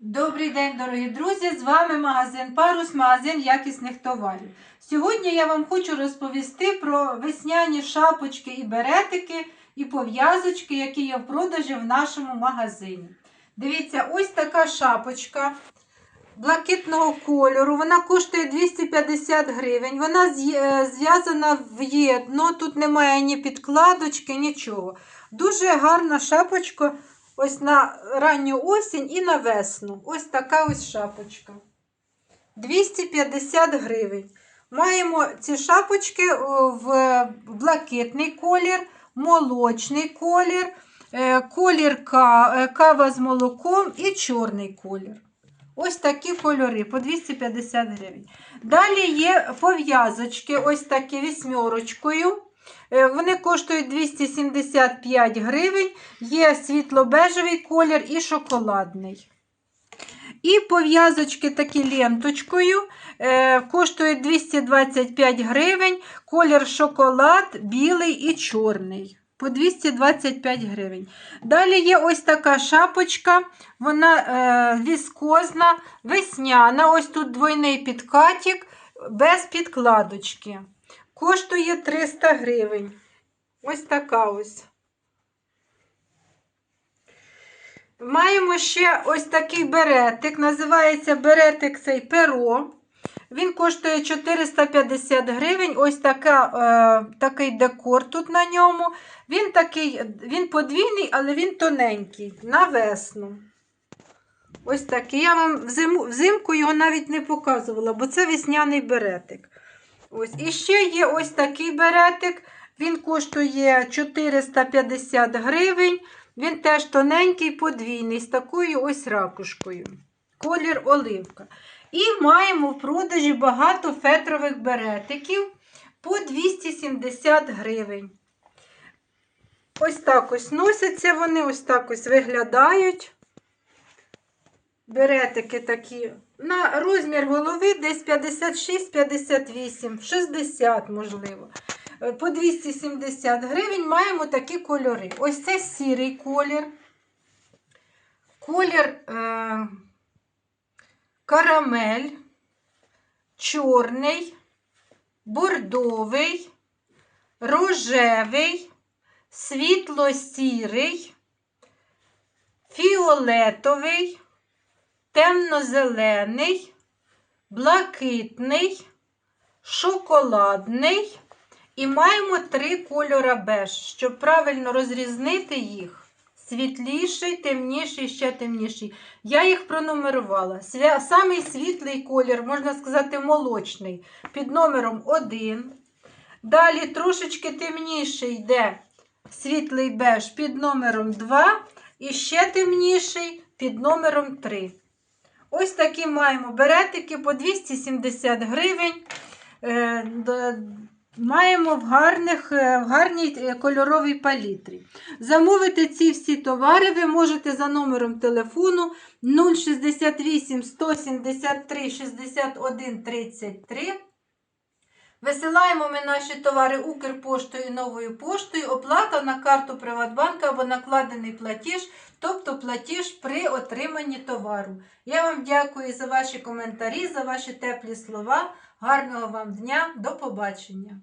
Добрий день, дорогі друзі! З вами магазин Парус, магазин якісних товарів. Сьогодні я вам хочу розповісти про весняні шапочки і беретики і пов'язочки, які є в продажі в нашому магазині. Дивіться, ось така шапочка блакитного кольору. Вона коштує 250 гривень. Вона е, зв'язана в єдно. Тут немає ні підкладочки, нічого. Дуже гарна шапочка. Ось на ранню осінь і на весну. Ось така ось шапочка. 250 гривень. Маємо ці шапочки в блакитний колір, молочний колір, е, колір е, кава з молоком і чорний колір. Ось такі кольори по 250 гривень. Далі є пов'язочки, ось такі вісьмерочкою. Е, Вони коштують 275 гривень. Є світло-бежевий колір і шоколадний. І пов'язочки такі ленточкою е, коштують 225 гривень. Колір шоколад, білий і чорний. По 225 гривень. Далі є ось така шапочка, вона е, віскозна, весняна. Ось тут двойний підкатик без підкладочки. Коштує 300 гривень. Ось така ось. Маємо ще ось такий беретик. Називається беретик цей перо. Він коштує 450 гривень. Ось така, е, такий декор тут на ньому. Він такий, він подвійний, але він тоненький. На весну. Ось такий. Я вам взимку його навіть не показувала, бо це весняний беретик. Ось. І ще є ось такий беретик. Він коштує 450 гривень. Він теж тоненький, подвійний, з такою ось ракушкою. Колір оливка. І маємо в продажі багато фетрових беретиків по 270 гривень. Ось так ось носяться вони, ось так ось виглядають. Беретики такі. На розмір голови десь 56-58, 60, можливо. Е, По 270 гривень маємо такі кольори. Ось це сірий колір. Колір е, карамель, чорний, бордовий, рожевий, світло-сірий, фіолетовий, темно-зелений, блакитний, шоколадний. І маємо три кольора беж, щоб правильно розрізнити їх. Світліший, темніший, ще темніший. Я їх пронумерувала. Самий світлий колір, можна сказати, молочний, під номером 1. Далі трошечки темніший йде світлий беж під номером 2. І ще темніший під номером 3. Ось такі маємо беретики по 270 гривень. Е, Маємо в, гарних, е, в гарній е, кольоровій палітрі. Замовити ці всі товари ви можете за номером телефону 068 173 61 33. Висилаємо ми наші товари Укрпоштою і новою поштою. Оплата на карту Приватбанка або накладений платіж, тобто платіж при отриманні товару. Я вам дякую за ваші коментарі, за ваші теплі слова. Гарного вам дня, до побачення!